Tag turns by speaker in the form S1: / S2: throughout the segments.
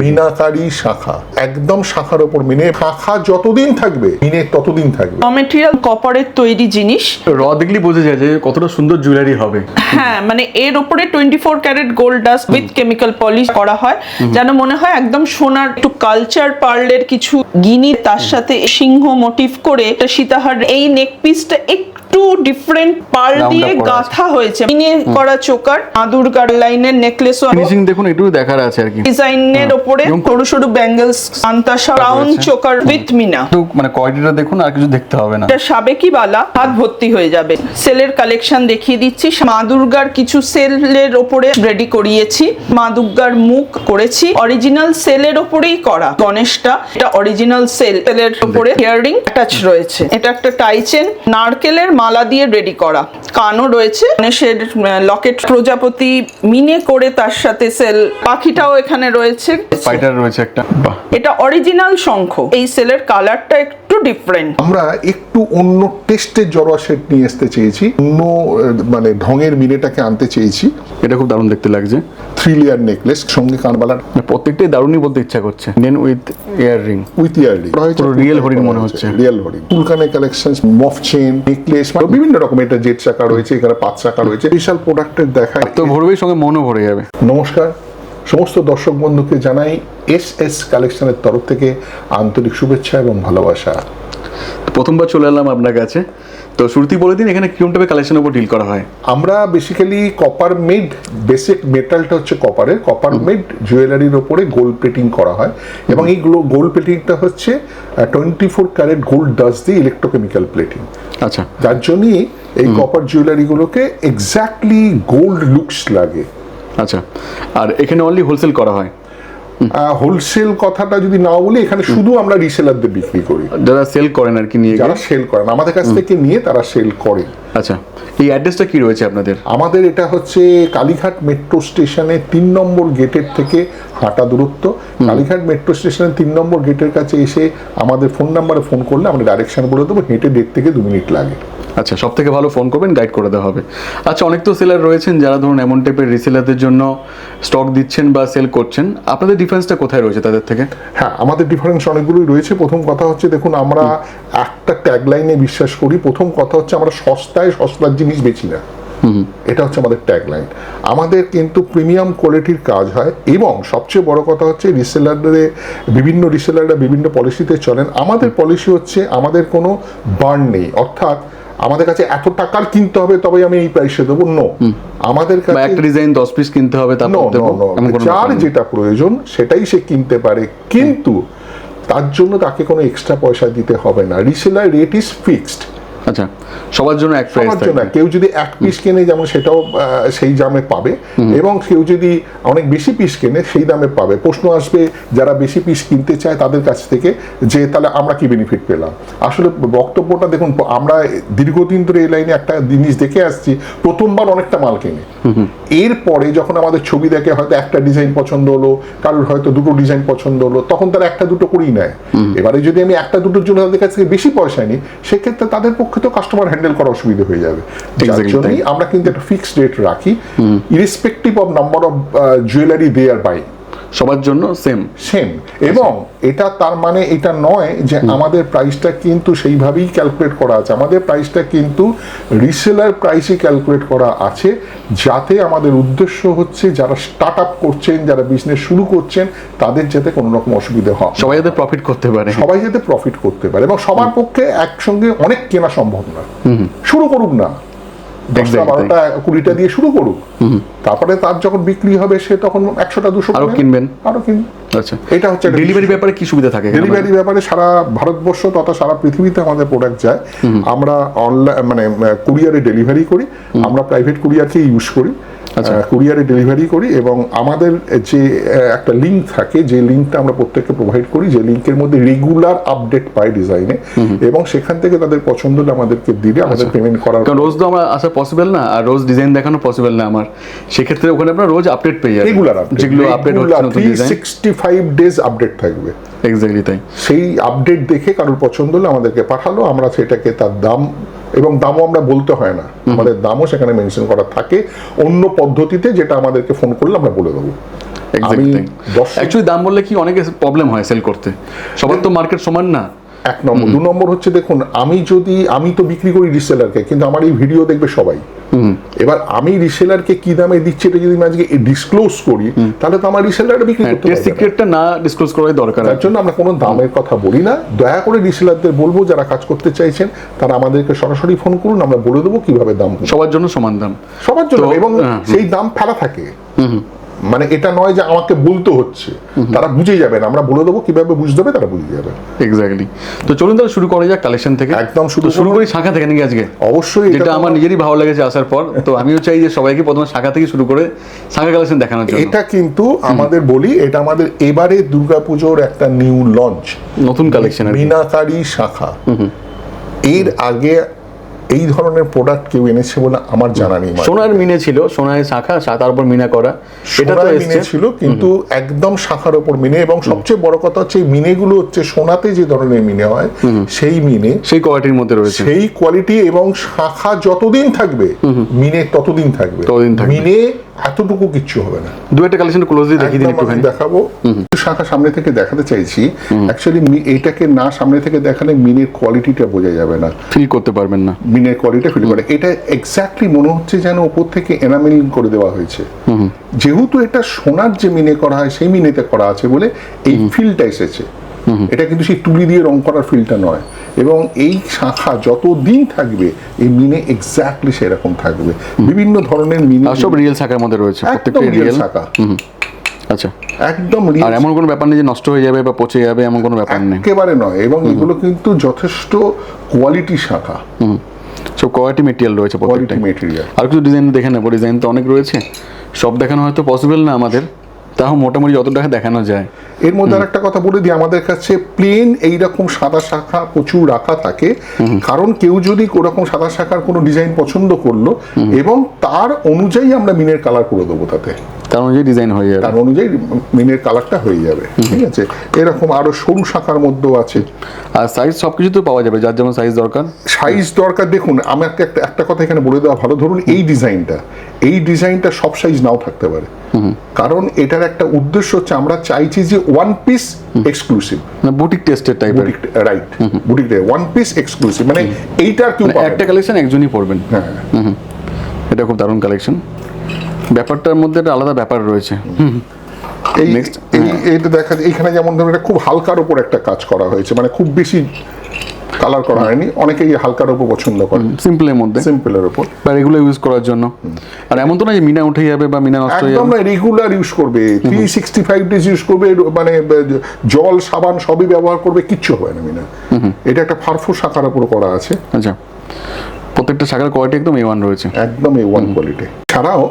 S1: মিনাকারি শাখা। একদম শাখার ওপর মিনে শাখা যতদিন থাকবে মিনে ততদিন থাকবে।
S2: মেটেরিয়াল কপারের তৈরি জিনিস।
S3: র দেখলেই বোঝা যায় যে কতটা সুন্দর জুয়েলারি হবে।
S2: হ্যাঁ মানে এর উপরে twenty four carat gold dust with chemical polish করা হয়। যেন মনে হয় একদম সোনার একটু কালচার পার্লের কিছু গিনি তার সাথে সিংহ মোটিভ করে একটা সীতাহার এই নেক পিসটা একটু ডিফারেন্ট পার্ল
S3: Round up
S2: দিয়ে গাঁথা হয়েছে। মিনে করা চোকার মা দুর্গার লাইনের নেকলেসও
S3: ফিনিশিং দেখুন একটু দেখার আছে আর কি।
S2: ডিজাইনের ওপরে সরু সরু ব্যাঙ্গেলস আন্তাসা রাউন্ড চোকার উইথ মিনা
S3: মানে কোয়ালিটিটা দেখুন আর কিছু দেখতে হবে না।
S2: এটা সাবেকি বালা হাত ভর্তি হয়ে যাবে। সেলের কালেকশন দেখিয়ে দিচ্ছি। মা দুর্গার কিছু সেলের ওপরে রেডি করিয়েছি। মা দুর্গার মুখ করেছি। অরিজিনাল সেলের ওপরেই করা গণেশটা। এটা অরিজিনাল সেল সেলের ওপরে ইয়ারিং অ্যাটাচ রয়েছে। এটা একটা টাইচেন নারকেলের মালা দিয়ে রেডি করা। কানও রয়েছে। গণেশের লকেট প্রজাপতি মিনে করে তার সাথে সেল পাখিটাও এখানে রয়েছে।
S3: ফাইটার রয়েছে একটা। বাহ।
S2: এটা অরিজিনাল শঙ্খ। এই সেলের কালারটা একটু ডিফারেন্ট
S1: আমরা একটু অন্য টেস্টের জড়োয়া সেট নিয়ে আসতে চেয়েছি। অন্য মানে ঢঙের মিনেটাকে আনতে চেয়েছি।
S3: এটা খুব দারুণ দেখতে লাগছে।
S1: থ্রি লেয়ার নেকলেস সঙ্গে কানবালার
S3: প্রত্যেকটাই দারুণই বলতে ইচ্ছা করছে। নেন উইথ ইয়ার রিং
S1: উইথ ইয়ারলি
S3: পুরো real হরিণ মনে হচ্ছে।
S1: রিয়েল হরিণ। ফুলকানে কালেকশন মফ চেন নেকলেস বিভিন্ন রকমের এটা জেট চাকা রয়েছে এখানে পাঁচ চাকা রয়েছে। বিশাল প্রোডাক্টের দেখা
S3: তো ভরবেই সঙ্গে মনও ভরে যাবে।
S1: নমস্কার। সমস্ত দর্শক বন্ধুকে জানাই এস এস কালেকশনের তরফ থেকে আন্তরিক শুভেচ্ছা এবং ভালোবাসা।
S3: প্রথমবার চলে এলাম আপনার কাছে। তো শুরুতেই বলে দিন এখানে কীরকম টাইপের কালেকশনের উপর ডিল করা হয়।
S1: আমরা বেসিক্যালি কপার মেড বেসিক মেটালটা হচ্ছে কপারের কপার মেড জুয়েলারির ওপরে গোল্ড প্লেটিং করা হয়। এবং এই গোল্ড প্লেটিংটা হচ্ছে twenty four carat gold dust দিয়ে ইলেকট্রোকেমিক্যাল প্লেটিং
S3: আচ্ছা।
S1: যার জন্যই এই কপার জুয়েলারিগুলোকে এক্স্যাক্টলি গোল্ড লুকস লাগে।
S3: আচ্ছা। আর এখানে অনলি হোলসেল করা হয়।
S1: হোলসেল কথাটা যদি নাও বলি এখানে শুধু আমরা রিসেলারদের বিক্রি করি।
S3: যারা সেল করেন আর কি নিয়ে
S1: যারা সেল করেন আমাদের কাছ থেকে নিয়ে তারা সেল করে।
S3: আচ্ছা এই অ্যাড্রেসটা কি রয়েছে আপনাদের?
S1: আমাদের এটা হচ্ছে কালীঘাট মেট্রো স্টেশনে তিন নম্বর গেটের থেকে হাঁটা দূরত্ব। কালীঘাট মেট্রো স্টেশনের তিন নম্বর গেটের কাছে এসে আমাদের ফোন নাম্বারে ফোন করলে আমরা ডাইরেকশন বলে দেবো হেঁটে দেড় থেকে দু মিনিট লাগে।
S3: আচ্ছা সব থেকে ভালো ফোন করবেন গাইড করে দেওয়া হবে। আচ্ছা অনেক তো সেলার রয়েছেন যারা ধরুন এমন টাইপের রিসেলারদের জন্য স্টক দিচ্ছেন বা সেল করছেন। আপনাদের ডিফারেন্সটা কোথায় রয়েছে তাদের থেকে?
S1: হ্যাঁ আমাদের ডিফারেন্স অনেকগুলোই রয়েছে। প্রথম কথা হচ্ছে দেখুন আমরা একটা ট্যাগলাইনে বিশ্বাস করি। প্রথম কথা হচ্ছে আমরা সস্তায় সস্তার জিনিস বেচি না। এটা হচ্ছে আমাদের ট্যাগলাইন আমাদের কিন্তু প্রিমিয়াম কোয়ালিটির কাজ হয় এবং সবচেয়ে বড় কথা হচ্ছে রিসেলারদের বিভিন্ন রিসেলাররা বিভিন্ন পলিসিতে চলেন। আমাদের পলিসি হচ্ছে আমাদের কোনো বার্ন নেই। অর্থাৎ আমাদের কাছে এত টাকার কিনতে হবে তবে আমি এই প্রাইসে দেবো। নো আমাদের কাছে
S3: একটা ডিজাইন দশ পিস কিনতে হবে
S1: যার যেটা প্রয়োজন সেটাই সে কিনতে পারে। কিন্তু তার জন্য তাকে কোনো এক্সট্রা পয়সা দিতে হবে না। রিসেলার রেট ইজ ফিক্সড
S3: আচ্ছা সবার জন্য এক প্রাইস
S1: সবার জন্য কেউ যদি এক পিস কেনে যেমন সেটাও সেই দামে পাবে। এবং কেউ যদি অনেক বেশি পিস কেনে সেই দামে পাবে। প্রশ্ন আসবে যারা বেশি পিস কিনতে চায় তাদের কাছ থেকে যে তাহলে আমরা কি বেনিফিট পেলাম? আসলে বক্তব্যটা দেখুন আমরা দীর্ঘদিন ধরে এই লাইনে একটা জিনিস দেখে আসছি প্রথমবার অনেকটা মাল কেনে। এরপরে যখন আমাদের ছবি দেখে হয়তো একটা ডিজাইন পছন্দ হলো কারোর হয়তো দুটো ডিজাইন পছন্দ হলো তখন তারা একটা দুটো করেই নেয়। এবারে যদি আমি একটা দুটোর জন্য তাদের কাছ থেকে বেশি পয়সা নিই সেক্ষেত্রে তাদের পক্ষে তো কাস্টমার হ্যান্ডেল করা অসুবিধা হয়ে যাবে। যার
S3: Exactly
S1: জন্যই আমরা কিন্তু একটা ফিক্সড রেট রাখি irrespective of number of jewellery they R buy
S3: সবার জন্য সেম
S1: সেম এবং এটা তার মানে এটা নয় যে আমাদের প্রাইসটা কিন্তু সেইভাবেই ক্যালকুলেট করা আছে। আমাদের প্রাইসটা কিন্তু রিসেলার প্রাইসই ক্যালকুলেট করা আছে যাতে আমাদের উদ্দেশ্য হচ্ছে যারা স্টার্ট আপ করছেন যারা বিজনেস শুরু করছেন তাদের যাতে কোনো রকম অসুবিধা হয়।
S3: সবাই যাতে প্রফিট করতে পারে।
S1: সবাই যাতে প্রফিট করতে পারে। এবং সবার পক্ষে একসঙ্গে অনেক কেনা সম্ভব না। শুরু করুক না। দশটা বারোটা কুড়িটা দিয়ে শুরু করুক। তারপরে তার যখন বিক্রি হবে সে তখন একশোটা দুশো
S3: আরও কিনবেন।
S1: আরও কিনবেন
S3: আচ্ছা।
S1: এটা হচ্ছে
S3: ডেলিভারি ব্যাপারে কি সুবিধা থাকে
S1: ডেলিভারি ব্যাপারে সারা ভারতবর্ষ তথা সারা পৃথিবীতে আমাদের প্রোডাক্ট যায়। আমরা অনলাইন মানে কুরিয়ারে ডেলিভারি করি। আমরা প্রাইভেট কুরিয়ারকে ইউজ করি। কুরিয়ারে ডেলিভারি করি এবং আমাদের যে একটা লিঙ্ক থাকে যে লিঙ্কটা আমরা প্রত্যেককে প্রোভাইড করি যে লিঙ্কের মধ্যে রেগুলার আপডেট পাই ডিজাইনে এবং সেখান থেকে তাদের পছন্দ হলে আমাদেরকে দিলে আমাদের পেমেন্ট করার
S3: রোজ তো আমার আসা পসিবল না আর রোজ ডিজাইন দেখানো পসিবল না আমার। সেক্ষেত্রে ওখানে আপনার রোজ আপডেট পেয়ে যাবেন।
S1: রেগুলার আপডেট
S3: যেগুলো আপডেট হচ্ছে নতুন design
S1: sixty five days update থাকবে।
S3: এক্স্যাক্টলি তাই।
S1: সেই আপডেট দেখে কারোর পছন্দ হলে আমাদেরকে পাঠালো আমরা সেটাকে তার দাম এবং দামও আমরা বলতে হয় না। আমাদের দামও সেখানে মেনশন করা থাকে। অন্য পদ্ধতিতে যেটা আমাদেরকে ফোন করলে আমরা বলে দেবো।
S3: দাম বললে কি অনেক প্রবলেম হয় সেল করতে। সবার তো মার্কেট সমান না।
S1: এক নম্বর। দু নম্বর হচ্ছে দেখুন আমি যদি আমি তো বিক্রি করি রিসেলারকে কিন্তু আমার এই ভিডিও দেখবে সবাই। এবার আমি রিসেলারকে কি দামে দিচ্ছি এটা যদি আমি আজকে ডিসক্লোজ করি তাহলে তো আমার রিসেলার বিক্রি
S3: হ্যাঁ
S1: করতে পারবে
S3: সিক্রেটটা না ডিসক্লোজ করাই দরকার
S1: তার জন্য আমরা কোনো দামের কথা বলি না। দয়া করে রিসেলারদের বলব যারা কাজ করতে চাইছেন তারা আমাদেরকে সরাসরি ফোন করুন আমরা বলে দেবো কীভাবে দাম
S3: সবার জন্য সমান দাম।
S1: সবার জন্য এবং
S3: হ্যাঁ,
S1: সেই দাম ফেলা থাকে। মানে এটা নয় যে আমাকে বলতে হচ্ছে। তারা বুঝে যাবেন আমরা বলে দেবো কীভাবে বুঝতে হবে তারা বুঝে যাবে।
S3: এক্স্যাক্টলি তো চলুন তাহলে শুরু করা যাক কালেকশন থেকে।
S1: একদম শুরু
S3: তো শুরু। করি শাখা থেকে নাকি আজকে?
S1: অবশ্যই এটা
S3: আমার নিজেরই ভালো লেগেছে আসার পর। তো আমিও চাই যে সবাইকে প্রথমে শাখা থেকে শুরু করে শাখা কালেকশন দেখানোর জন্য।
S1: এটা কিন্তু আমাদের বলি এটা আমাদের এবারে দুর্গাপুজোর একটা নিউ লঞ্চ
S3: নতুন কালেকশন।
S1: মিনাকারি শাখা। এর আগে এই ধরনের প্রোডাক্ট কেউ এনেছে বলে আমার জানা নেই।
S3: সোনার মিনে ছিল সোনায় শাখা তারপর মিনা করা। এটা তো
S1: মিনে ছিল কিন্তু একদম শাখার ওপর মিনে এবং সবচেয়ে বড় কথা হচ্ছে মিনেগুলো হচ্ছে সোনাতে যে ধরনের মিনে হয় সেই মিনে
S3: সেই কোয়ালিটির মধ্যে রয়েছে।
S1: সেই কোয়ালিটি এবং শাখা যতদিন থাকবে মিনে ততদিন থাকবে।
S3: ততদিন থাকবে।
S1: মিনে এতটুকু কিচ্ছু হবে না।
S3: দু একটা কালেকশন ক্লোজলি দেখিয়ে দিন একটুখানি।
S1: দেখাবো। শাখা সামনে থেকে দেখাতে চাইছি। অ্যাকচুয়ালি এইটাকে না সামনে থেকে দেখালে মিনের কোয়ালিটিটা বোঝা যাবে না।
S3: ফিল করতে পারবেন না।
S1: মিনের কোয়ালিটি ফিল করে। এটা এক্স্যাক্টলি মনে হচ্ছে যেন উপর থেকে এনামেলিং করে দেওয়া হয়েছে। যেহেতু এটা সোনার যে মিনে করা হয় সেই মিনেতে করা আছে বলে এই ফিলটা এসেছে। এটা কিন্তু সেই তুলি দিয়ে রং করার ফিলটা নয়। এবং এই শাখা যত দিন থাকবে এই মিনে এক্স্যাক্টলি সেরকম থাকবে। বিভিন্ন ধরনের মিনে
S3: সব রিয়েল শাখার মধ্যে রয়েছে প্রত্যেকটা
S1: রিয়েল শাখা।
S3: আচ্ছা।
S1: একদম
S3: আর এমন কোনো ব্যাপার নেই যে নষ্ট হয়ে যাবে বা পচে যাবে এমন কোনো ব্যাপার নেই।
S1: একেবারে নয়। এবং এগুলো কিন্তু যথেষ্ট কোয়ালিটি শাখা।
S3: সব কোয়ালিটি মেটেরিয়াল রয়েছে
S1: কোয়ালিটি মেটেরিয়াল
S3: আর কিছু ডিজাইন দেখে নেব। ডিজাইন তো অনেক রয়েছে। সব দেখানো হয়তো পসিবল না আমাদের। তাও মোটামুটি যত টাকা দেখানো যায়।
S1: এর মধ্যে আর একটা কথা বলে দিই আমাদের কাছে প্লেন এইরকম সাদা শাখা প্রচুর রাখা থাকে। কারণ কেউ যদি ওরকম সাদা শাখার কোনো ডিজাইন পছন্দ করল এবং তার অনুযায়ী আমরা মিনের কালার করে দেবো তাতে।
S3: তার অনুযায়ী ডিজাইন হয়ে যাবে।
S1: তার অনুযায়ী মিনের কালারটা হয়ে যাবে ঠিক আছে? এরকম আরও সরু শাখার মধ্যেও আছে।
S3: আর সাইজ সব কিছু তো পাওয়া যাবে যার যেমন সাইজ দরকার।
S1: সাইজ দরকার দেখুন আমি একটা একটা- কথা এখানে বলে দেওয়া ভালো। ধরুন এই ডিজাইনটা এই ডিজাইনটা সব সাইজ নাও থাকতে পারে। কারণ এটার একটা উদ্দেশ্য হচ্ছে আমরা চাইছি যে ওয়ান পিস এক্সক্লুসিভ
S3: মানে বুটিক টেস্টের
S1: boutique right boutique one piece exclusive মানে এইটার কেউ
S3: একটা কালেকশন একজনই পড়বেন
S1: হ্যাঁ।
S3: এটা খুব দারুণ কালেকশন ব্যাপারটার মধ্যে একটা আলাদা ব্যাপার রয়েছে।
S1: এই এইটা দেখা যায় এখানে যেমন ধরুন এটা খুব হালকার উপর একটা কাজ করা হয়েছে মানে খুব বেশি কালার করা হয়নি অনেকেই হালকার উপর পছন্দ করে।
S3: সিম্পলের মধ্যে।
S1: সিম্পলের উপর।
S3: বা রেগুলার ইউজ করার জন্য। আর এমন তো না যে মিনা উঠে যাবে বা মিনা নষ্ট হয়ে যাবে।
S1: না রেগুলার ইউজ করবে। Three sixty five days use করবে মানে জল সাবান সবই ব্যবহার করবে কিচ্ছু হবে না মিনা। এটা একটা ফারফুর শাখার উপর করা আছে।
S3: আচ্ছা। প্রত্যেকটা শাখার কোয়ালিটি একদম এ ওয়ান রয়েছে।
S1: একদম এ ওয়ান কোয়ালিটি ছাড়াও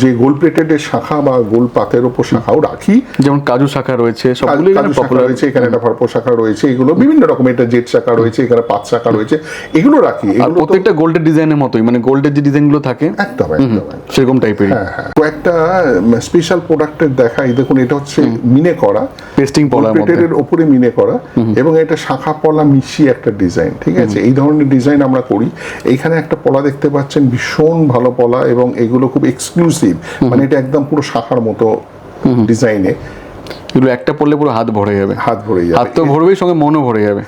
S1: যে গোল প্লেটেড শাখা বা গোল পাতের উপর শাখাও রাখি।
S3: যেমন কাজু শাখা রয়েছে সবগুলো এখানে
S1: শাখা
S3: পপুলার
S1: রয়েছে এখানে একটা ফারফুর শাখা রয়েছে এগুলো বিভিন্ন রকম এটা জেট শাখা রয়েছে এখানে পাঁচ শাখা রয়েছে এগুলো রাখি। এগুলো
S3: প্রত্যেকটা গোল্ডের ডিজাইনের মতোই মানে গোল্ডের যে ডিজাইনগুলো থাকে
S1: একদম একদম।
S3: সেরকম টাইপের
S1: হ্যাঁ হ্যাঁ। কয়েকটা স্পেশাল প্রোডাক্টের দেখাই দেখুন এটা হচ্ছে মিনে করা।
S3: পেস্টিং পলা
S1: প্লেটের ওপরে মিনে করা এবং এটা শাখা পলা মিশিয়ে একটা ডিজাইন ঠিক আছে? এই ধরনের ডিজাইন আমরা করি। এইখানে একটা পলা দেখতে পাচ্ছেন ভীষণ ভালো পলা এবং এগুলো খুব এক্সক্লুসিভ মানে এটা একদম পুরো শাখার মতো ডিজাইনে
S3: এগুলো একটা পড়লে পুরো হাত ভরে যাবে।
S1: হাত ভরে
S3: হাত
S1: যাবে
S3: তো ভরবেই সঙ্গে মনও ভরে যাবে।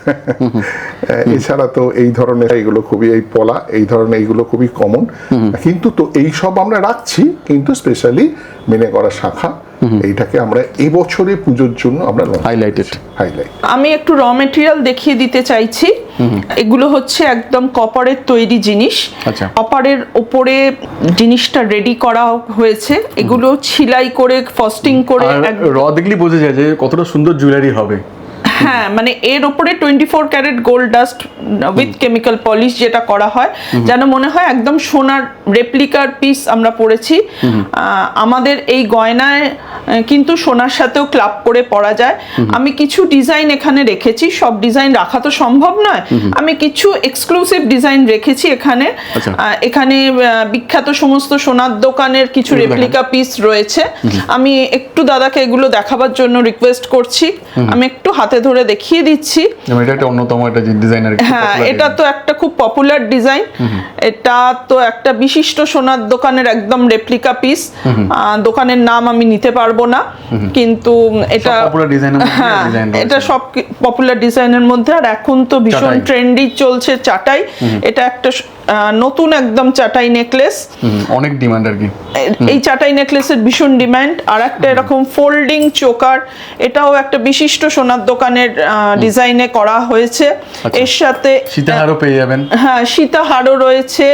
S1: এছাড়া তো এই ধরনের এইগুলো খুবই এই পলা এই ধরনের এইগুলো খুবই কমন কিন্তু তো এই সব আমরা রাখছি কিন্তু স্পেশালি মেনে করা শাখা। এইটাকে আমরা এই বছরে পুজোর জন্য আমরা
S3: হাইলাইটেড
S1: হাইলাইট
S2: আমি একটু র মেটেরিয়াল দেখিয়ে দিতে চাইছি। এগুলো হচ্ছে একদম কপারের তৈরি জিনিস।
S3: আচ্ছা।
S2: কপারের ওপরে জিনিসটা রেডি করা হয়েছে। এগুলো ছিলাই করে ফস্টিং করে
S3: র দেখলেই বোঝা যায় যে কতটা সুন্দর জুয়েলারি হবে।
S2: হ্যাঁ মানে এর ওপরে twenty four carat gold dust with chemical polish যেটা করা হয় যেন মনে হয় একদম সোনার রেপ্লিকার পিস আমরা পড়েছি। আহ, আমাদের এই গয়নায় কিন্তু সোনার সাথেও ক্লাব করে পরা যায়। আমি কিছু ডিজাইন এখানে রেখেছি সব ডিজাইন রাখা তো সম্ভব নয়। আমি কিছু এক্সক্লুসিভ ডিজাইন রেখেছি এখানে।
S3: আচ্ছা।
S2: এখানে বিখ্যাত সমস্ত সোনার দোকানের কিছু রেপ্লিকা পিস রয়েছে। আমি একটু দাদাকে এগুলো দেখাবার জন্য রিকোয়েস্ট করছি। আমি একটু হাতে ধরে দেখিয়ে দিচ্ছি।
S3: এটা একটা অন্যতম একটা ডিজাইনার
S2: হ্যাঁ এটা তো একটা খুব পপুলার ডিজাইন এটা তো একটা বিশিষ্ট সোনার দোকানের একদম রেপ্লিকা পিস দোকানের নাম আমি নিতে পারব না। কিন্তু এটা হ্যাঁ এটা সব পপুলার ডিজাইনের মধ্যে। আর এখন তো ভীষণ। ট্রেন্ডি চলছে চাটাই। এটা একটা নতুন একদম চাটাই নেকলেস
S3: অনেক ডিমান্ড আর কি।
S2: এই চাটাই নেকলেসের ভীষণ ডিমান্ড আর একটা এরকম ফোল্ডিং চোকার এটাও একটা বিশিষ্ট সোনার দোকানের ডিজাইনে করা হয়েছে।
S3: আচ্ছা।
S2: এর সাথে
S3: সীতাহারও পেয়ে যাবেন।
S2: হ্যাঁ সীতাহারও রয়েছে।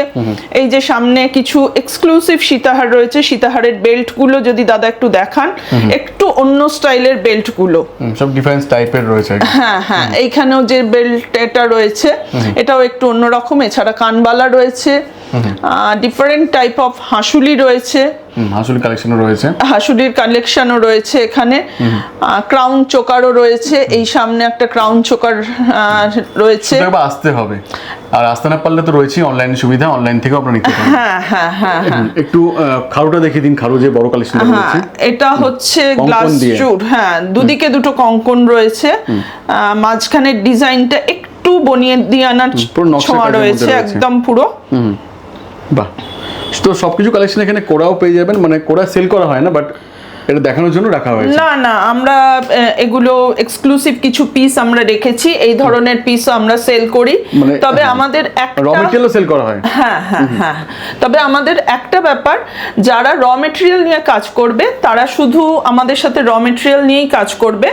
S2: এই যে সামনে কিছু এক্সক্লুসিভ সীতাহার রয়েছে সীতাহারের বেল্টগুলো যদি দাদা একটু দেখান একটু অন্য স্টাইলের
S3: বেল্টগুলো সব ডিফারেন্স টাইপের রয়েছে
S2: হ্যাঁ হ্যাঁ এইখানেও যে বেল্ট এটা রয়েছে এটাও একটু অন্যরকম। এছাড়া কানবালা রয়েছে ডিফারেন্ট টাইপ অফ হাসুলি রয়েছে।
S3: হাসুল কালেকশনও রয়েছে।
S2: হাসুলির কালেকশনও রয়েছে এখানে। ক্রাউন চোকারও রয়েছে এই সামনে একটা ক্রাউন চোকার রয়েছে।
S3: আসতে হবে। আর আসতে না পারলে তো রয়েছেই অনলাইন সুবিধা অনলাইন থেকেও আপনারা নিতে পারেন।
S2: হ্যাঁ হ্যাঁ হ্যাঁ হ্যাঁ।
S3: একটু আহ, খারুটা দেখিয়ে দিন খারু যে বড় কালেকশনটা
S2: হ্যাঁ
S3: রয়েছে।
S2: এটা হচ্ছে গ্লাস চুর হ্যাঁ দুদিকে দুটো কঙ্কন রয়েছে। আহ, মাঝখানের ডিজাইনটা একটু বনিয়ে দিয়ে আনার ছোঁয়া রয়েছে। একদম পুরো
S3: বাহ তো সবকিছু কালেকশন এখানে কোরাও পেয়ে যাবেন মানে কোরা সেল করা হয় না বাট এটা দেখানোর জন্য রাখা হয়েছে।
S2: না না আমরা এগুলো এক্সক্লুসিভ কিছু পিস আমরা রেখেছি। এই ধরনের পিস আমরা সেল করি।
S3: মানে-
S2: তবে আমাদের একটা
S3: র মেটেরিয়ালও সেল করা হয়।
S2: হ্যাঁ হ্যাঁ হ্যাঁ। তবে আমাদের একটা ব্যাপার যারা র মেটেরিয়াল নিয়ে কাজ করবে তারা শুধু আমাদের সাথে র মেটেরিয়াল নিয়েই কাজ করবে।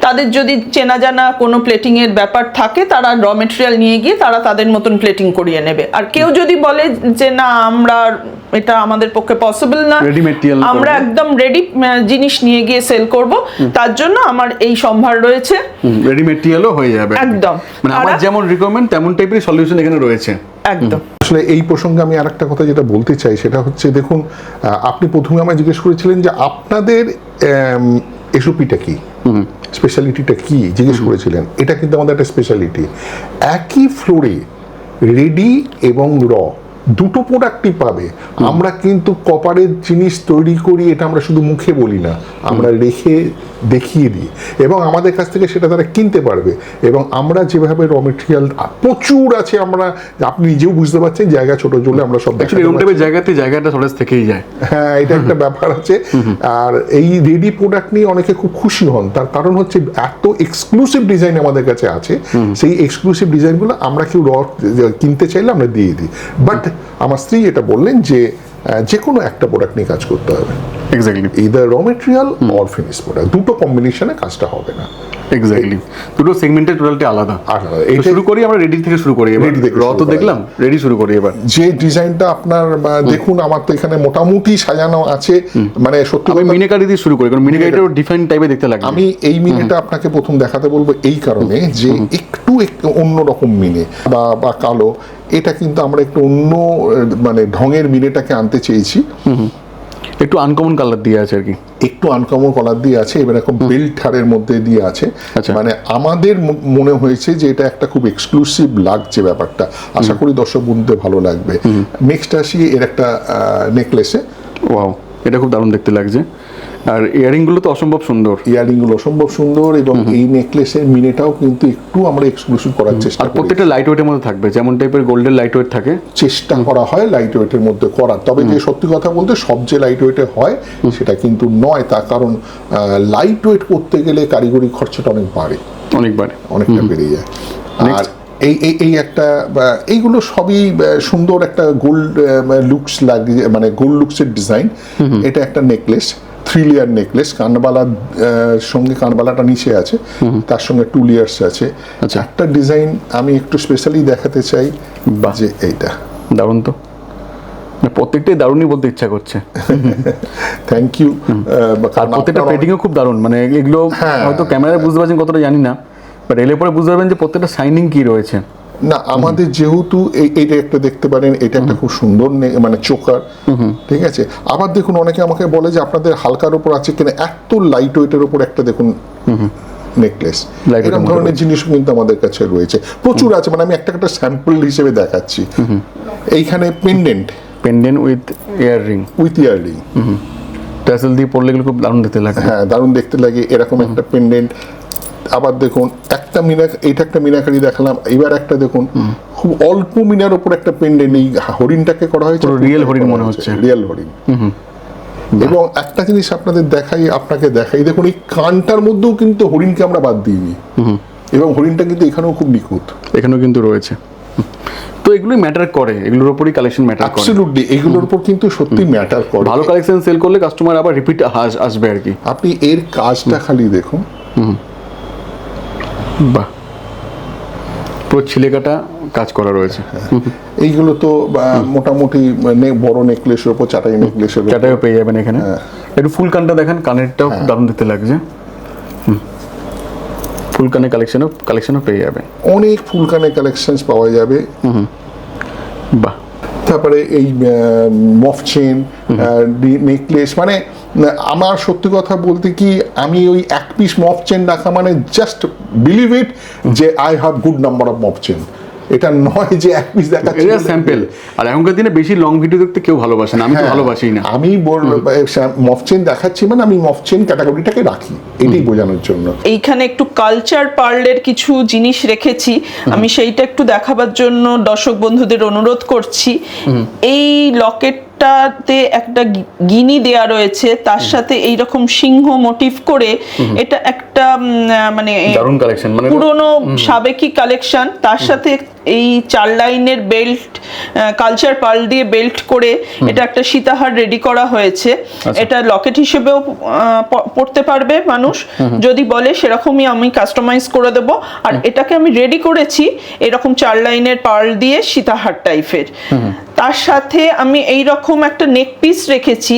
S2: তাদের যদি চেনা জানা কোনো প্লেটিং এর ব্যাপার থাকে তারা র মেটেরিয়াল নিয়ে গিয়ে তারা তাদের মতন প্লেটিং করিয়ে নেবে। আর কেউ যদি বলে যে না আমরা এটা আমাদের পক্ষে পসিবল না। আমরা একদম রেডি জিনিস নিয়ে গিয়ে সেল করব। তার জন্য আমার এই সম্ভার রয়েছে।
S3: রেডি মেটেরিয়ালও হয়ে যাবে।
S2: একদম।
S3: মানে আমার যেমন রিকোয়ারমেন্ট তেমন টাইপের সলিউশন এখানে রয়েছে।
S2: একদম।
S1: আসলে এই প্রসঙ্গে আমি আরেকটা কথা যেটা বলতে চাই সেটা হচ্ছে দেখুন আপনি প্রথমে আমায় জিজ্ঞেস করেছিলেন যে আপনাদের এসওপিটা কি? স্পেশালিটিটা কি? জিজ্ঞেস করেছিলেন। এটা কিন্তু আমাদের একটা স্পেশালিটি একই ফ্লোরে রেডি এবং র দুটো প্রোডাক্টই পাবে। আমরা কিন্তু কপারের জিনিস তৈরি করি এটা আমরা শুধু মুখে বলি না আমরা রেখে দেখিয়ে দিই। এবং আমাদের কাছ থেকে সেটা তারা কিনতে পারবে। এবং আমরা যেভাবে র মেটেরিয়াল প্রচুর আছে আমরা আপনি নিজেও বুঝতে পারছেন জায়গা ছোট জলে আমরা সব
S3: অ্যাকচুয়ালি এরকম টাইপের জায়গাতে জায়গাটা শর্টেজ থেকেই যায়।
S1: হ্যাঁ এটা একটা ব্যাপার আছে। আর এই রেডি প্রোডাক্ট নিয়ে অনেকে খুব খুশি হন। তার কারণ হচ্ছে এত এক্সক্লুসিভ ডিজাইন আমাদের কাছে আছে। সেই এক্সক্লুসিভ ডিজাইনগুলো আমরা কেউ র কিনতে চাইলে আমরা দিয়ে দিই। বাট আমার স্ত্রী এটা বললেন যে যে কোনো একটা প্রোডাক্ট নিয়ে কাজ করতে হবে।
S3: Exactly
S1: either raw material or finish product দুটো কম্বিনেশনে কাজটা হবে না।
S3: এক্স্যাক্টলি দুটো সেগমেন্টের টোটালটি আলাদা।
S1: আলাদা।
S3: শুরু করি আমরা রেডি থেকে শুরু করি এবার।
S1: Ready থেকে
S3: র তো দেখলাম রেডি শুরু করি এবার।
S1: যে ডিজাইনটা আপনার দেখুন আমার তো এখানে মোটামুটি সাজানো আছে। মানে সত্যি
S3: আমি মিনিকারি দিয়ে শুরু করি কারণ মিনিকারিটাও ডিফারেন্ট টাইপের দেখতে লাগে
S1: আমি এই মিনেটা আপনাকে প্রথম দেখাতে বলব এই কারণে যে একটু একটু অন্য রকম মিনে বা বা কালো। এটা কিন্তু আমরা একটু অন্য মানে ঢঙের মিনেটাকে আনতে চেয়েছি।
S3: একটু আনকমন কালার দিয়ে আছে আর কি।
S1: একটু আনকমন কালার দিয়ে আছে এবার এখন বেল্ট হারের মধ্যে দিয়ে আছে।
S3: আচ্ছা।
S1: মানে আমাদের মনে হয়েছে যে এটা একটা খুব এক্সক্লুসিভ লাগছে ব্যাপারটা। আশা করি দর্শক বন্ধুদের ভালো লাগবে। নেক্সট আসি এর একটা নেকলেসে
S3: ওয়াও এটা খুব দারুণ দেখতে লাগছে। আর ইয়ারিংগুলো তো অসম্ভব সুন্দর।
S1: ইয়ারিংগুলো অসম্ভব সুন্দর এবং এই নেকলেসের মিনেটাও কিন্তু একটু আমরা এক্সক্লুসিভ করার চেষ্টা
S3: আর প্রত্যেকটা লাইট ওয়েটের মধ্যে থাকবে যেমন টাইপের গোল্ডেন লাইট ওয়েট থাকে।
S1: চেষ্টা করা হয় লাইট ওয়েটের মধ্যে করার। তবে যে সত্যি কথা বলতে সব যে লাইট ওয়েটে হয় সেটা কিন্তু নয় তার কারণ লাইট ওয়েট করতে গেলে কারিগরি খরচাটা অনেক বাড়ে।
S3: অনেকবার
S1: অনেকটা বেড়ে যায়। আর এই এই এই একটা এইগুলো সবই সুন্দর একটা গোল্ড লুকস লাগে মানে গোল্ড লুকসের ডিজাইন এটা একটা নেকলেস থ্রি লেয়ার নেকলেস কানবালার সঙ্গে কানবালাটা নিচে আছে তার সঙ্গে টু লেয়ার্স আছে।
S3: আচ্ছা।
S1: একটা ডিজাইন আমি একটু স্পেশালি দেখাতে চাই। যে এইটা।
S3: দারুণ তো। প্রত্যেকটাই দারুণই বলতে ইচ্ছা করছে।
S1: থ্যাংক ইউ
S3: আর প্রত্যেকটা পেটিংও খুব দারুণ। মানে এগুলো
S1: হ্যাঁ।
S3: হয়তো ক্যামেরায় বুঝতে পারছেন কতটা জানি না বাট এলে পরে বুঝতে পারবেন যে প্রত্যেকটা সাইনিং কি রয়েছে।
S1: না আমাদের যেহেতু এই- এইটা একটা দেখতে পারেন এটা একটা খুব সুন্দর মানে চোকার ঠিক আছে? আবার দেখুন অনেকে আমাকে বলে যে আপনাদের হালকার উপর আছে কিনা এত লাইট ওয়েটের উপর একটা দেখুন নেকলেস এরকম ধরনের জিনিসও কিন্তু আমাদের কাছে রয়েছে। প্রচুর আছে মানে আমি একটা একটা স্যাম্পল হিসেবে দেখাচ্ছি। এইখানে pendant
S3: pendant with ear ring
S1: with earring
S3: tassel দিয়ে এগুলো খুব দারুণ দেখতে লাগে।
S1: হ্যাঁ দারুণ দেখতে লাগে। এরকম একটা পেন্ডেন্ট আবার দেখুন একটা মিনা এটা একটা মিনাকারি দেখালাম এবার একটা দেখুন খুব অল্প মিনার ওপর একটা পেন্ডেন্ট এই হরিণটাকে করা হয়েছে
S3: real হরিণ মনে হচ্ছে।
S1: রিয়েল হরিণ। এবং একটা জিনিস আপনাদের দেখাই আপনাকে দেখাই দেখুন এই কানটার মধ্যেও কিন্তু হরিণকে আমরা বাদ দিইনি। এবং হরিণটা কিন্তু এখানেও খুব নিখুঁত।
S3: এখানেও কিন্তু রয়েছে। তো এগুলোই ম্যাটার করে এগুলোর উপরই কালেকশন ম্যাটার করে।
S1: অ্যাবসলিউটলি এগুলোর উপর কিন্তু সত্যি ম্যাটার করে।
S3: ভালো কালেকশন সেল করলে কাস্টমার আবার রিপিট আসবে আর কি।
S1: আপনি এর কাজটা খালি দেখুন।
S3: বাহ। পুরো ছিলেকাটা কাজ করা রয়েছে।
S1: এইগুলো তো মোটামুটি বড় নেকলেসের উপর চাটাই নেকলেসের
S3: চাটাইও পেয়ে যাবেন এখানে।
S1: হ্যাঁ।
S3: একটু ফুল কানটা দেখেন কানেরটাও খুব দারুণ দেখতে লাগছে। ফুল কানের কালেকশনও কালেকশনও পেয়ে যাবেন।
S1: অনেক ফুলকানের কালেকশন পাওয়া যাবে।
S3: বাহ।
S1: তারপরে এই মফ চেন নেকলেস মানে আমার সত্যি কথা বলতে কি আমি ওই এক পিস মফ চেন রাখা মানে জাস্ট বিলিভ ইট যে I have good number of মফ chain এটা নয় যে এক পিস দেখাচ্ছি
S3: এটা স্যাম্পল আর এখনকার দিনে বেশি লং ভিডিও দেখতে কেউ ভালোবাসে না আমি তো
S1: হ্যাঁ,
S3: ভালোবাসি না।
S1: আমি মফ চেন দেখাচ্ছি মানে আমি মফ চেন ক্যাটাগরিটাকে রাখি এটাই বোঝানোর জন্য।
S2: এইখানে একটু কালচার পার্লের কিছু জিনিস রেখেছি আমি সেইটা একটু দেখাবার জন্য দর্শক বন্ধুদের অনুরোধ করছি। এই লকেটটাতে একটা গিনি দেয়া রয়েছে তার সাথে এই রকম সিংহ মোটিভ করে এটা একটা মানে
S3: মানে
S2: পুরনো সাবেকি কালেকশন তার সাথে এই চার লাইনের বেল্ট কালচার পাল দিয়ে বেল্ট করে এটা একটা সীতাহার রেডি করা হয়েছে। এটা লকেট হিসেবেও পড়তে পারবে মানুষ। যদি বলে সেরকমই আমি কাস্টমাইজ করে দেব। আর এটাকে আমি রেডি করেছি এরকম চার লাইনের পার্ল দিয়ে সীতাহার টাইপের তার সাথে আমি এই রকম একটা নেক পিস রেখেছি।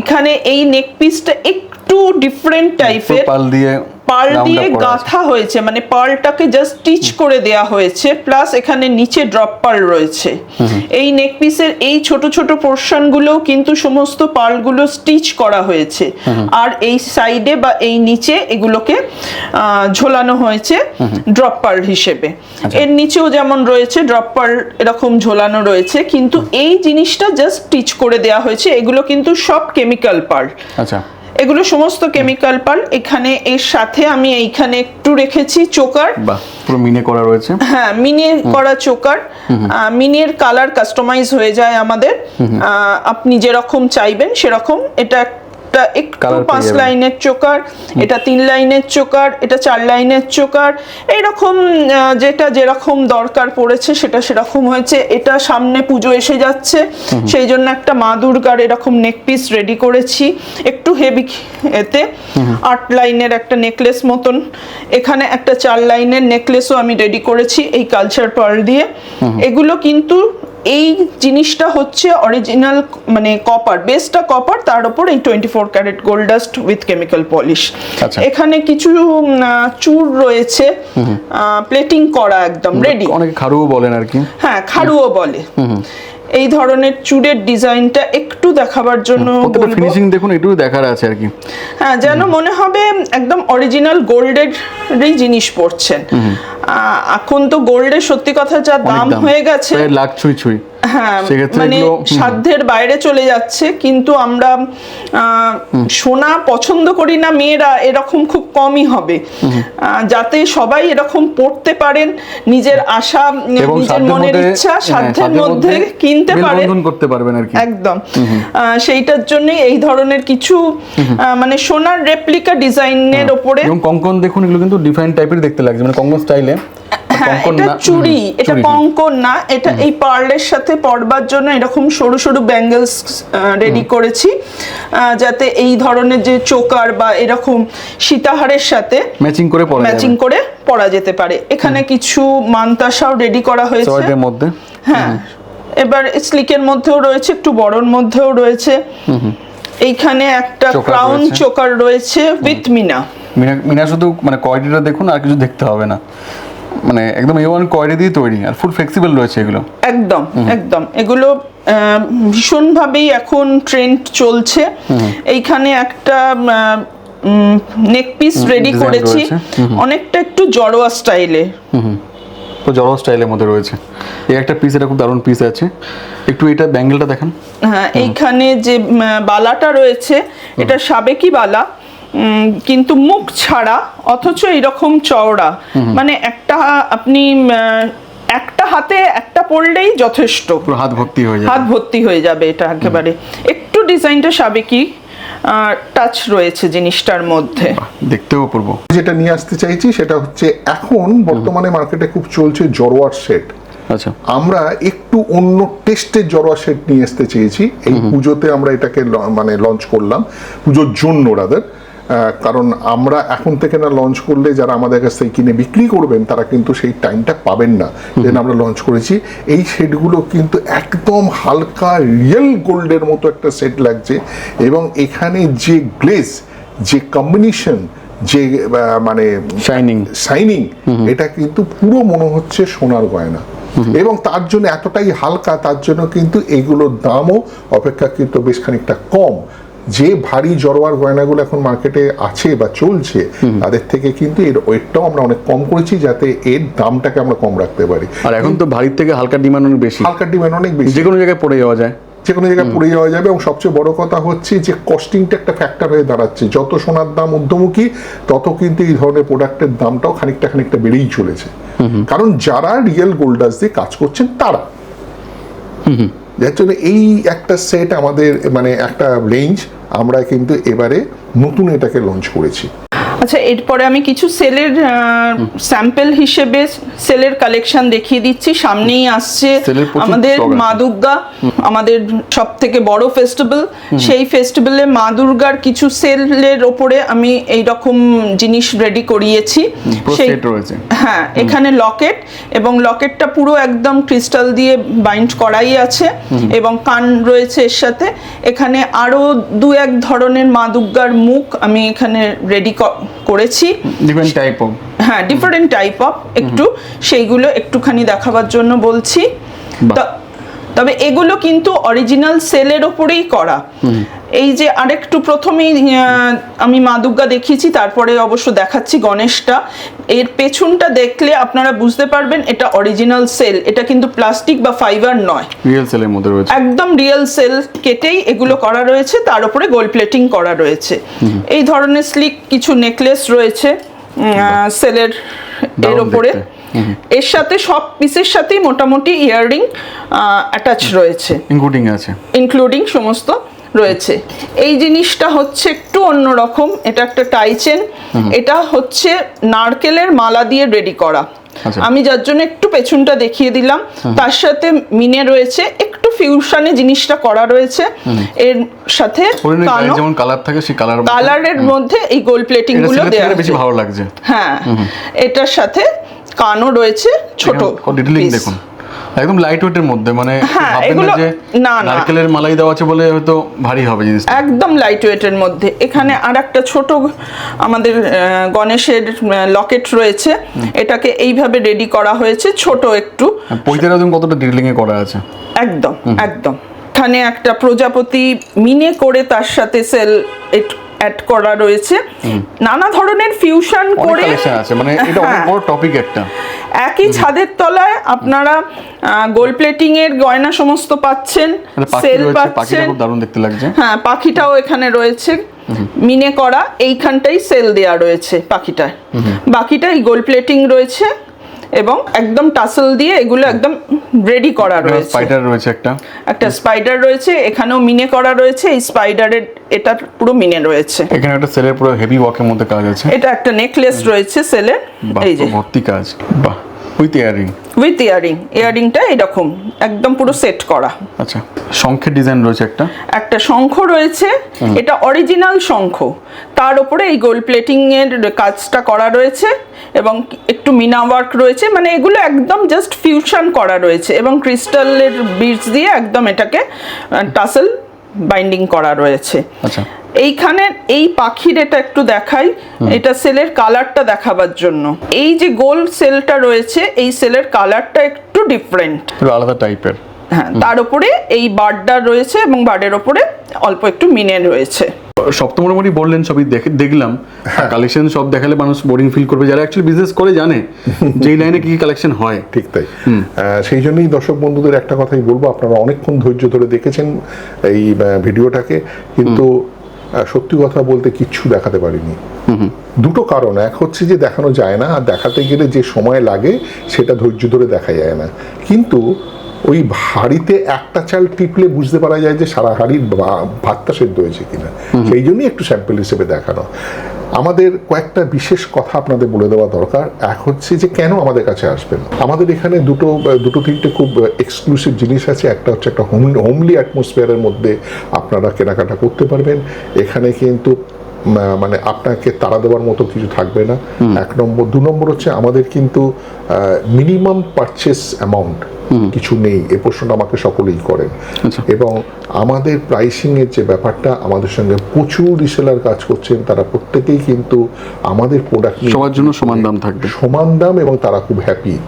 S2: এখানে এই নেক পিসটা একটু ডিফারেন্ট টাইপের
S3: পাল দিয়ে
S2: পার্ল দিয়ে গাঁথা হয়েছে মানে পার্লটাকে জাস্ট স্টিচ করে দেয়া হয়েছে প্লাস এখানে নিচে ড্রপ পার্ল রয়েছে। এই নেক পিসের এই ছোট ছোট পোর্শন গুলোও কিন্তু সমস্ত পার্লগুলো স্টিচ করা হয়েছে। আর এই সাইডে বা এই নিচে এগুলোকে ঝোলানো হয়েছে ড্রপ পার্ল হিসেবে।
S3: আচ্ছা।
S2: এর নিচেও যেমন রয়েছে ড্রপ পার্ল এরকম ঝোলানো রয়েছে কিন্তু এই জিনিসটা জাস্ট স্টিচ করে দেয়া হয়েছে এগুলো কিন্তু সব কেমিক্যাল পার্ল
S3: আচ্ছা।
S2: এগুলো সমস্ত কেমিক্যাল পাল এখানে এর সাথে আমি এইখানে একটু রেখেছি চোকার।
S3: পুরো মিনে করা রয়েছে।
S2: হ্যাঁ মিনি করা চোকার। মিনের কালার কাস্টমাইজ হয়ে যায় আমাদের। আপনি যেরকম চাইবেন সেরকম। এটা একটা একটু পাঁচ লাইনের চোকার এটা তিন লাইনের চোকার এটা চার লাইনের চোকার এইরকম যেটা যেরকম দরকার পড়েছে সেটা সেরকম হয়েছে। এটা সামনে পুজো এসে যাচ্ছে সেই জন্য একটা মা দুর্গার এরকম নেক পিস রেডি করেছি। একটু হেভি এতে আট লাইনের একটা নেকলেস মতন। এখানে একটা চার লাইনের নেকলেসও আমি রেডি করেছি এই কালচার পার্ল দিয়ে। এগুলো কিন্তু এই জিনিসটা হচ্ছে অরিজিনাল মানে কপার বেসটা কপার তার উপর এই twenty four carat gold dust with chemical polish
S3: আচ্ছা।
S2: এখানে কিছু চুর রয়েছে প্লেটিং করা একদম রেডি
S3: অনেক খারুও বলেন আর কি।
S2: হ্যাঁ খাড়ুও বলে। এই ধরনের চুড়ের ডিজাইনটা একটু দেখাবার জন্য
S3: ফিনিশিং দেখুন একটু দেখার আছে আর কি।
S2: হ্যাঁ যেন মনে হবে একদম অরিজিনাল গোল্ডেরই জিনিস পড়ছেন এখন তো গোল্ডের সত্যি কথা যা দাম হয়ে গেছে।
S3: লাখ ছুঁই ছুঁই।
S2: হ্যাঁ মানে সাধ্যের বাইরে চলে যাচ্ছে কিন্তু আমরা সোনা পছন্দ করি না মেয়েরা এরকম খুব কমই হবে। যাতে সবাই এরকম পড়তে পারেন নিজের আশা নিজের মনের ইচ্ছা
S3: হ্যাঁ,
S2: সাধ্যের মধ্যে কিনতে পারেন।
S3: করতে পারবেন আর কি।
S2: একদম। সেইটার জন্য এই ধরনের কিছু মানে সোনার রেপ্লিকা ডিজাইনের ওপরে
S3: এবং কঙ্কন দেখুন এগুলো কিন্তু ডিফারেন্ট টাইপের দেখতে লাগছে মানে কঙ্কন স্টাইলে
S2: হ্যাঁ এটা চুড়ি এটা কঙ্কন না এটা এই পার্লের সাথে পরবার জন্য এরকম সরু সরু ব্যাঙ্গেলস রেডি করেছি যাতে এই ধরনের যে চোকার বা এরকম সীতাহারের সাথে
S3: ম্যাচিং করে
S2: ম্যাচিং করে পরা যেতে পারে। এখানে কিছু মান্তাসাও রেডি করা হয়েছে।
S3: মধ্যে?
S2: হ্যাঁ। এবার স্লিকের মধ্যেও রয়েছে একটু বড়র মধ্যেও রয়েছে। এইখানে একটা ক্রাউন চোকার রয়েছে উইথ মিনা
S3: মিনা মিনা শুধু মানে কোয়ালিটিটা দেখুন আর কিছু দেখতে হবে না। মানে একদম এ ওয়ান কোয়ালিটি দিয়ে তৈরি আর ফুল ফ্লেক্সিবল রয়েছে এগুলো।
S2: একদম একদম। এগুলো ভীষণভাবেই এখন ট্রেন্ড চলছে। এইখানে একটা নেক পিস রেডি করেছি। অনেকটা একটু জড়োয়া স্টাইলে
S3: তো জড়ো স্টাইলের মধ্যে রয়েছে। এই একটা পিস এটা খুব দারুণ পিস আছে। একটু এটা ব্যাঙ্গেলটা দেখান।
S2: হ্যাঁ এইখানে যে বালাটা রয়েছে এটা সাবেকি বালা। কিন্তু মুখ ছাড়া অথচ এরকম চওড়া। মানে একটা আপনি আহ, একটা হাতে একটা পড়লেই যথেষ্ট।
S3: হাত ভর্তি হয়ে যাবে।
S2: হাত ভর্তি হয়ে যাবে এটা একেবারে। একটু ডিজাইনটা সাবেকি টাচ রয়েছে জিনিসটার মধ্যে।
S3: দেখতেও অপূর্ব
S1: যেটা নিয়ে আসতে চাইছি সেটা হচ্ছে এখন বর্তমানে মার্কেটে খুব চলছে জরোয়ার সেট
S3: আচ্ছা।
S1: আমরা একটু অন্য টেস্টের জরোয়া সেট নিয়ে আসতে চেয়েছি। এই পুজোতে আমরা এটাকে মানে লঞ্চ করলাম। পুজোর জন্য রাদার কারণ আমরা এখন থেকে না লঞ্চ করলে যারা আমাদের কাছ থেকে কিনে বিক্রি করবেন তারা কিন্তু সেই টাইমটা পাবেন না। যেন আমরা লঞ্চ করেছি। এই সেটগুলো কিন্তু একদম হালকা রিয়েল গোল্ডের মতো একটা সেট লাগছে এবং এখানে যে গ্লেজ যে কম্বিনেশন যে মানে
S3: শাইনিং
S1: শাইনিং এটা কিন্তু পুরো মনে হচ্ছে সোনার গয়না। এবং তার জন্য এতটাই হালকা তার জন্য কিন্তু এগুলোর দামও অপেক্ষাকৃত বেশ খানিকটা কম। যে ভারী জরোয়ার গয়নাগুলো এখন মার্কেটে আছে বা চলছে তাদের থেকে কিন্তু এর ওয়েটটাও আমরা অনেক কম করেছি যাতে এর দামটাকে আমরা কম রাখতে পারি।
S3: আর এখন তো ভারীর থেকে হালকা ডিমান্ড অনেক বেশি।
S1: হালকা ডিমান্ড অনেক বেশি।
S3: যে কোনো জায়গায় পড়ে যাওয়া যায়।
S1: যে কোনো জায়গায় পড়ে যাওয়া যাবে এবং সবচেয়ে বড় কথা হচ্ছে যে কস্টিংটা একটা ফ্যাক্টর হয়ে দাঁড়াচ্ছে। যত সোনার দাম ঊর্ধ্বমুখী তত কিন্তু এই ধরনের প্রোডাক্টের দামটাও খানিকটা খানিকটা বেড়েই চলেছে। কারণ যারা রিয়েল গোল্ডার্স দিয়ে কাজ করছেন তারা। যার জন্য এই একটা সেট আমাদের মানে একটা রেঞ্জ আমরা কিন্তু এবারে নতুন এটাকে লঞ্চ করেছি।
S2: আচ্ছা এরপরে আমি কিছু সেলের স্যাম্পল হিসেবে সেলের কালেকশন দেখিয়ে দিচ্ছি। সামনেই আসছে আমাদের
S3: মাদুগা
S2: মা দুর্গা। আমাদের সব থেকে বড় ফেস্টিভ্যাল সেই ফেস্টিভ্যালে মা দুর্গার কিছু সেলের ওপরে আমি এই রকম জিনিস রেডি করিয়েছি। সেই হ্যাঁ এখানে লকেট এবং লকেটটা পুরো একদম ক্রিস্টাল দিয়ে বাইন্ড করাই আছে এবং কান রয়েছে এর সাথে। এখানে আরও দু এক ধরনের মা দুর্গার মুখ আমি এখানে রেডি করেছি।
S3: ডিফারেন্ট টাইপ অফ
S2: হ্যাঁ ডিফারেন্ট টাইপ অফ একটু সেইগুলো একটুখানি দেখাবার জন্য বলছি। তা- তবে এগুলো কিন্তু অরিজিনাল সেলের ওপরেই করা। এই যে আরেকটু প্রথমেই আমি মা দুর্গা দেখিয়েছি তারপরে অবশ্য দেখাচ্ছি গণেশটা। এর পেছনটা দেখলে আপনারা বুঝতে পারবেন এটা অরিজিনাল সেল এটা কিন্তু প্লাস্টিক বা ফাইবার নয়।
S3: রিয়েল সেলের মধ্যে রয়েছে।
S2: একদম রিয়েল সেল কেটেই এগুলো করা রয়েছে তার উপরে গোল্ড প্লেটিং করা রয়েছে। এই ধরনের স্লিক কিছু নেকলেস রয়েছে সেলের এর ওপরে। এর সাথে সব পিসের সাথেই মোটামুটি ইয়াররিং অ্যাটাচ রয়েছে।
S3: ইনক্লুডিং আছে।
S2: ইনক্লুডিং সমস্ত রয়েছে। এই জিনিসটা হচ্ছে একটু অন্যরকম। এটা একটা টাইচেন এটা হচ্ছে নারকেলের মালা দিয়ে রেডি করা।
S3: আচ্ছা।
S2: আমি যার জন্য একটু পেছনটা দেখিয়ে দিলাম। তার সাথে মিনে রয়েছে একটু ফিউশনে জিনিসটা করা রয়েছে। এর সাথে
S3: যেমন কালার থাকে সেই কালার
S2: কালারের মধ্যে এই গোল্ড
S3: প্লেটিংগুলো
S2: দেওয়া
S3: বেশি ভালো লাগছে।
S2: হ্যাঁ। এটার সাথে কানও রয়েছে ছোট
S3: ডিটেলিং দেখুন। একদম লাইট ওয়েটের মধ্যে মানে
S2: হ্যাঁ,
S3: ভাববেন যে
S2: না, না।
S3: নারকেলের মালাই দেওয়া আছে বলে হয়তো ভারী হবে জিনিসটা।
S2: একদম লাইট ওয়েটের মধ্যে। এখানে আরেকটা ছোট আমাদের গণেশের লকেট রয়েছে। এটাকে এইভাবে রেডি করা হয়েছে ছোট একটু।
S3: পৈতের একদম কতটা ডিটেলিং এ করা আছে?
S2: একদম একদম। এখানে একটা প্রজাপতি মিনে করে তার সাথে সেল অ্যাড করা রয়েছে। নানা ধরনের ফিউশন করে
S3: আছে মানে এটা অনেক
S2: হ্যাঁ।
S3: বড় টপিক একটা।
S2: একই ছাদের তলায় আপনারা গোল্ড প্লেটিং এর গয়না সমস্ত পাচ্ছেন সেল পাচ্ছেন।
S3: খুব দারুণ দেখতে লাগছে।
S2: হ্যাঁ পাখিটাও এখানে রয়েছে। মিনে করা এইখানটাই সেল দেয়া রয়েছে পাখিটায়। বাকিটাই গোল্ড প্লেটিং রয়েছে। এবং একদম টাসেল দিয়ে এগুলো একদম রেডি করা রয়েছে।
S3: স্পাইডার রয়েছে একটা।
S2: একটা স্পাইডার রয়েছে এখানেও মিনে করা রয়েছে এই স্পাইডারের এটা পুরো মিনে রয়েছে।
S3: এখানে একটা সেলের পুরো হেভি ওয়ার্কের মধ্যে কাজ আছে।
S2: এটা একটা নেকলেস রয়েছে সেলের এই যে।
S3: ভর্তি কাজ। বাহ। উইথ ইয়ারিং
S2: উইথ ইয়ারিং ইয়ারিংটা এরকম একদম পুরো সেট করা।
S3: আচ্ছা শঙ্খের ডিজাইন রয়েছে একটা?
S2: একটা শঙ্খ রয়েছে এটা অরিজিনাল শঙ্খ। তার উপরে এই গোল্ড প্লেটিং এর কাজটা করা রয়েছে এবং একটু মিনা ওয়ার্ক রয়েছে মানে এগুলো একদম জাস্ট ফিউশন করা রয়েছে এবং ক্রিস্টালের বিটস দিয়ে একদম এটাকে টাসেল বাইন্ডিং করা রয়েছে।
S3: আচ্ছা।
S2: এইখানে এই পাখির এটা একটু দেখাই। এটা সেলের কালারটা দেখাবার জন্য। এই যে গোল সেলটা রয়েছে এই সেলের কালারটা একটু ডিফারেন্ট
S3: আলাদা টাইপের
S2: হ্যাঁ তার উপরে এই বার্ডটা রয়েছে এবং বার্ডের ওপরে অল্প একটু মিনে রয়েছে।
S3: সব তো মোটামুটি বললেন সবই দেখে দেখলাম।
S1: হ্যাঁ।
S3: কালেকশন সব দেখালে মানুষ বোরিং ফিল করবে। যারা অ্যাকচুয়ালি বিজনেস করে জানে যে এই লাইনে কি কি কালেকশন হয়।
S1: ঠিক তাই। আহ, সেই জন্যই দর্শক বন্ধুদের একটা কথাই বলব আপনারা অনেকক্ষণ ধৈর্য ধরে দেখেছেন এই ভিডিওটাকে। কিন্তু সত্যি কথা বলতে কিচ্ছু দেখাতে পারিনি। দুটো কারণ এক হচ্ছে যে দেখানো যায় না আর দেখাতে গেলে যে সময় লাগে সেটা ধৈর্য ধরে দেখা যায় না। কিন্তু ওই হাড়িতে একটা চাল টিপলে বুঝতে পারা যায় যে সারা হাড়ির ভাতটা সেদ্ধ হয়েছে কিনা। সেই জন্যই একটু স্যাম্পেল হিসেবে দেখানো। আমাদের কয়েকটা বিশেষ কথা আপনাদের বলে দেওয়া দরকার। এক হচ্ছে যে, কেন আমাদের কাছে আসবেন? আমাদের এখানে দুটো দুটো, তিনটে খুব এক্সক্লুসিভ জিনিস আছে। একটা হচ্ছে একটা হোম হোমলি অ্যাটমসফিয়ারের মধ্যে আপনারা কেনাকাটা করতে পারবেন। এখানে কিন্তু মানে আপনাকে তাড়া দেওয়ার মতো কিছু থাকবে না। এক নম্বর। দু নম্বর হচ্ছে আমাদের কিন্তু মিনিমাম পারচেস অ্যামাউন্ট কিছু নেই। এ প্রশ্নটা আমাকে সকলেই করেন।
S3: আচ্ছা।
S1: এবং আমাদের প্রাইসিং এর যে ব্যাপারটা আমাদের সঙ্গে প্রচুর রিসেলার কাজ করছেন। তারা প্রত্যেকেই কিন্তু আমাদের প্রোডাক্ট
S3: সবার জন্য সমান দাম থাকবে।
S1: সমান দাম এবং তারা খুব হ্যাপি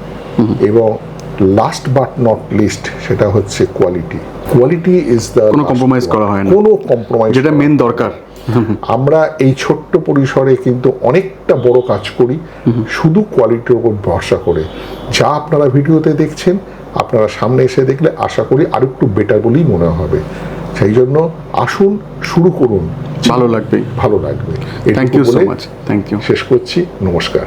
S1: এবং লাস্ট বাট নট লিস্ট সেটা হচ্ছে কোয়ালিটি কোয়ালিটি ইজ দ্য
S3: কোনো compromise করা হয় না।
S1: কোনো কম্প্রোমাইজ
S3: যেটা মেন দরকার।
S1: আমরা এই ছোট্ট পরিসরে কিন্তু অনেকটা বড় কাজ করি শুধু কোয়ালিটির ওপর ভরসা করে। যা আপনারা ভিডিওতে দেখছেন আপনারা সামনে এসে দেখলে আশা করি আর একটু বেটার বলেই মনে হবে। সেই জন্য আসুন শুরু করুন।
S3: ভালো লাগবে
S1: ভালো লাগবে।
S3: Thank you so much thank you
S1: শেষ করছি। নমস্কার।